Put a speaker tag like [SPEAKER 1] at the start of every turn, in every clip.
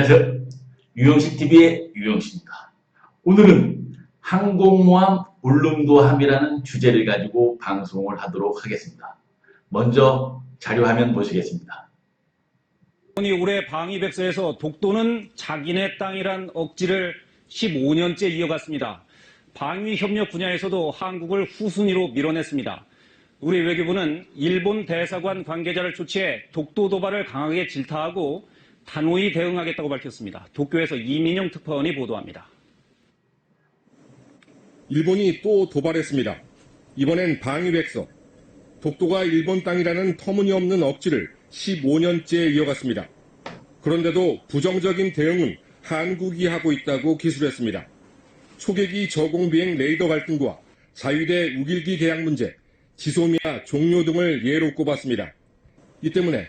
[SPEAKER 1] 안녕하세요. 유영식 TV의 유영식입니다. 오늘은 항공모함 울릉도함이라는 주제를 가지고 방송을 하도록 하겠습니다. 먼저 자료화면 보시겠습니다.
[SPEAKER 2] 이 올해 방위백서에서 독도는 자기네 땅이란 억지를 15년째 이어갔습니다. 방위 협력 분야에서도 한국을 후순위로 밀어냈습니다. 우리 외교부는 일본 대사관 관계자를 조치해 독도 도발을 강하게 질타하고 단호히 대응하겠다고 밝혔습니다. 도쿄에서 이민영 특파원이 보도합니다.
[SPEAKER 3] 일본이 또 도발했습니다. 이번엔 방위백서. 독도가 일본 땅이라는 터무니없는 억지를 15년째 이어갔습니다. 그런데도 부정적인 대응은 한국이 하고 있다고 기술했습니다. 초계기 저공비행 레이더 갈등과 자유대 우길기 계약 문제, 지소미아 종료 등을 예로 꼽았습니다. 이 때문에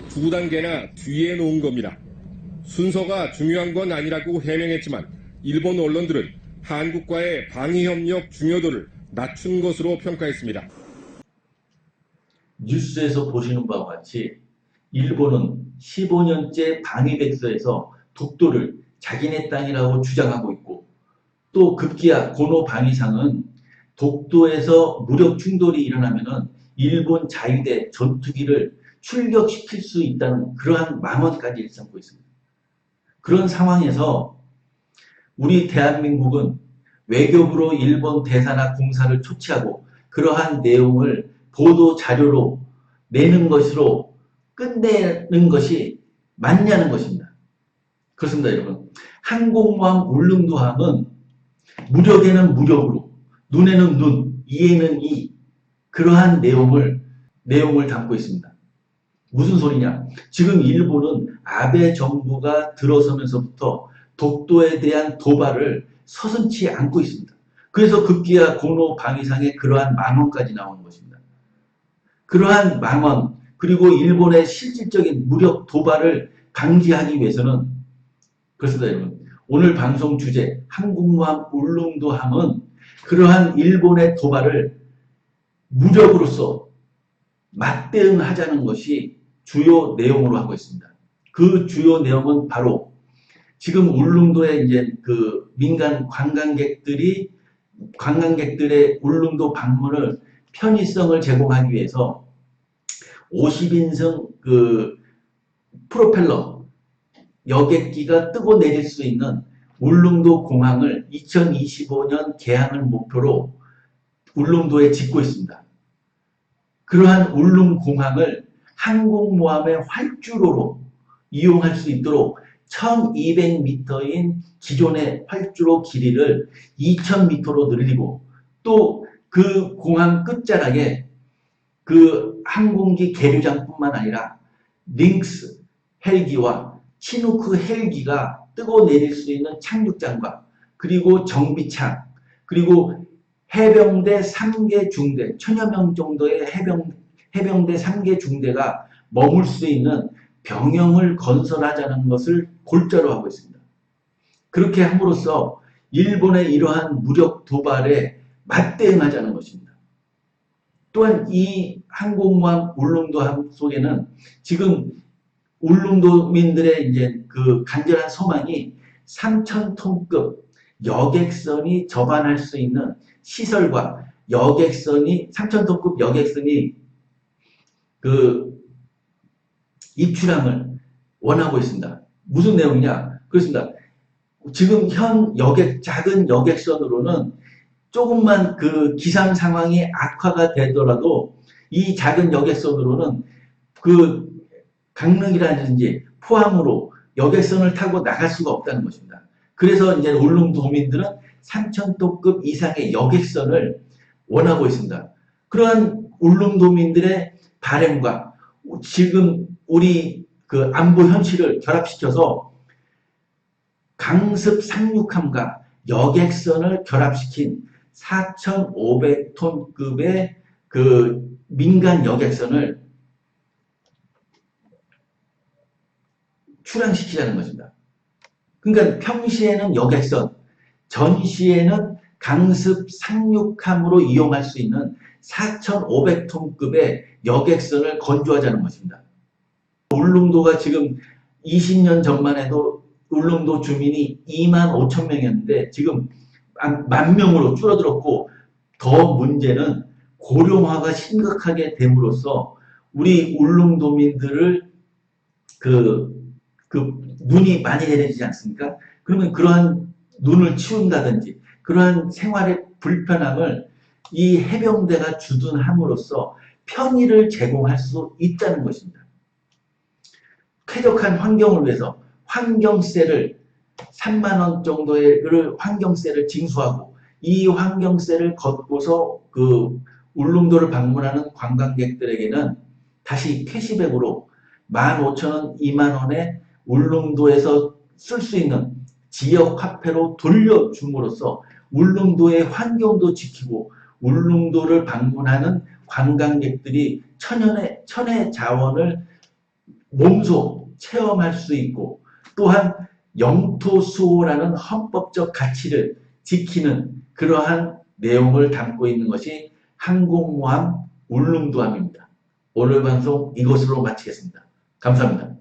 [SPEAKER 3] 두 단계나 뒤에 놓은 겁니다. 순서가 중요한 건 아니라고 해명했지만 일본 언론들은 한국과의 방위 협력 중요도를 낮춘 것으로 평가했습니다.
[SPEAKER 1] 뉴스에서 보시는 바와 같이 일본은 15년째 방위백서에서 독도를 자기네 땅이라고 주장하고 있고 또 급기야 고노 방위상은 독도에서 무력 충돌이 일어나면은 일본 자유대 전투기를 출격시킬 수 있다는 그러한 망언까지 일삼고 있습니다. 그런 상황에서 우리 대한민국은 외교부로 일본 대사나 공사를 초치하고 그러한 내용을 보도 자료로 내는 것으로 끝내는 것이 맞냐는 것입니다. 그렇습니다, 여러분. 항공모함 울릉도함은 무력에는 무력으로, 눈에는 눈, 이에는 이, 그러한 내용을, 내용을 담고 있습니다. 무슨 소리냐? 지금 일본은 아베 정부가 들어서면서부터 독도에 대한 도발을 서슴치 않고 있습니다. 그래서 급기야 고노 방위상에 그러한 망언까지 나오는 것입니다. 그러한 망언, 그리고 일본의 실질적인 무력 도발을 방지하기 위해서는 그렇습니다, 여러분. 오늘 방송 주제 한국모함 울릉도함은 그러한 일본의 도발을 무력으로서 맞대응하자는 것이 주요 내용으로 하고 있습니다. 그 주요 내용은 바로 지금 울릉도에 이제 그 민간 관광객들이 관광객들의 울릉도 방문을 편의성을 제공하기 위해서 50인승 그 프로펠러 여객기가 뜨고 내릴 수 있는 울릉도 공항을 2025년 개항을 목표로 울릉도에 짓고 있습니다. 그러한 울릉 공항을 항공모함의 활주로로 이용할 수 있도록 1200m인 기존의 활주로 길이를 2000m로 늘리고 또 그 공항 끝자락에 그 항공기 계류장뿐만 아니라 링스 헬기와 치누크 헬기가 뜨고 내릴 수 있는 착륙장과 그리고 정비창 그리고 해병대 3개 중대 천여 명 정도의 해병 해병대 3개 중대가 머물 수 있는 병영을 건설하자는 것을 골자로 하고 있습니다. 그렇게 함으로써 일본의 이러한 무력 도발에 맞대응하자는 것입니다. 또한 이 항공모함 울릉도함 속에는 지금 울릉도민들의 이제 그 간절한 소망이 3,000톤급 여객선이 접안할 수 있는 시설과 여객선이 3,000톤급 여객선이 그 입출함을 원하고 있습니다. 무슨 내용이냐? 그렇습니다. 지금 현 여객 작은 여객선으로는 조금만 그 기상 상황이 악화가 되더라도 이 작은 여객선으로는 그 강릉이라든지 포항으로 여객선을 타고 나갈 수가 없다는 것입니다. 그래서 이제 울릉 도민들은 3,000톤급 이상의 여객선을 원하고 있습니다. 그러한 울릉 도민들의 바램과 지금 우리 그 안보 현실을 결합시켜서 강습 상륙함과 여객선을 결합시킨 4,500톤급의 그 민간 여객선을 출항시키자는 것입니다. 그러니까 평시에는 여객선, 전시에는 강습 상륙함으로 이용할 수 있는 4,500톤급의 여객선을 건조하자는 것입니다. 울릉도가 지금 20년 전만 해도 울릉도 주민이 2만 5천 명이었는데 지금 한만 명으로 줄어들었고 더 문제는 고령화가 심각하게 됨으로써 우리 울릉도민들을 그, 그 눈이 많이 내려지지 않습니까? 그러면 그러한 눈을 치운다든지 그러한 생활의 불편함을 이 해병대가 주둔함으로써 편의를 제공할 수 있다는 것입니다. 쾌적한 환경을 위해서 환경세를 3만 원 정도의 그 환경세를 징수하고 이 환경세를 걷고서 그 울릉도를 방문하는 관광객들에게는 다시 캐시백으로 15,000원, 2만 원에 울릉도에서 쓸 수 있는 지역 화폐로 돌려줌으로써 울릉도의 환경도 지키고 울릉도를 방문하는 관광객들이 천연의 천의 자원을 몸소 체험할 수 있고 또한 영토 수호라는 헌법적 가치를 지키는 그러한 내용을 담고 있는 것이 항공모함 울릉도함입니다. 오늘 방송 이것으로 마치겠습니다. 감사합니다.